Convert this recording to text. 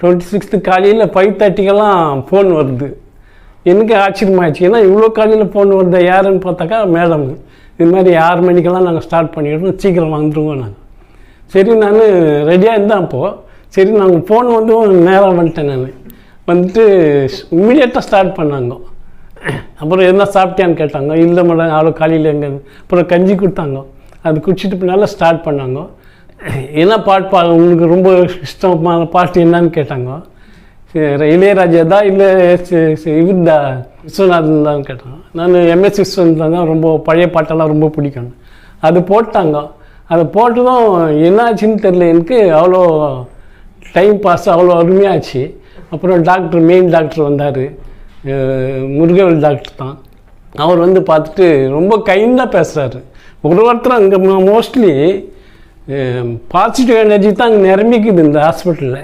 Twenty sixth காலையில் five தேர்ட்டிக்கெல்லாம் phone வருது. எனக்கு ஆச்சரியமாகிடுச்சு ஏன்னா இவ்வளோ காலையில் ஃபோன் வருது யாருன்னு பார்த்தாக்கா மேடம் இது மாதிரி ஆறு மணிக்கெல்லாம் நாங்கள் ஸ்டார்ட் பண்ணிடுறோம். சீக்கிரம் வந்துடுவோம் நாங்கள் சரி நான் ரெடியாக இருந்தேன் அப்போது சரி நாங்கள் ஃபோன் வந்து நேராக வந்துட்டேன் நான். வந்துட்டு இம்மிடியட்டாக ஸ்டார்ட் பண்ணாங்க. அப்புறம் என்ன சாப்பிட்டியான்னு கேட்டாங்க. இல்லை மேடம் அவ்வளோ காலையில் எங்கே அப்புறம் கஞ்சி கொடுத்தாங்க. அது குடிச்சிட்டு பின்னால் ஸ்டார்ட் பண்ணாங்க. என்ன பாட்டு பா உங்களுக்கு ரொம்ப இஷ்டமான பாட்டு என்னன்னு கேட்டாங்க. சரி, இளையராஜா தான் இல்லை இவர் தான் விஸ்வநாதன் தான் கேட்டாங்க. நான் எம்எஸ் விஸ்வநாதன் தான் ரொம்ப பழைய பாட்டெல்லாம் ரொம்ப பிடிக்கும். அது போட்டாங்க. அதை போட்டதும் என்னாச்சுன்னு தெரில எனக்கு. அவ்வளோ டைம் பாஸ் அவ்வளோ அருமையாச்சு. அப்புறம் டாக்டர் மெயின் டாக்டர் வந்தார். முருகவேல் டாக்டர் தான். அவர் வந்து பார்த்துட்டு ரொம்ப கைண்டாக பேசுகிறாரு ஒரு ஒருத்தர் அங்கே மோஸ்ட்லி பாசிட்டிவ் எனர்ஜி தான் அங்கே நிரம்பிக்குது இந்த ஹாஸ்பிட்டலில்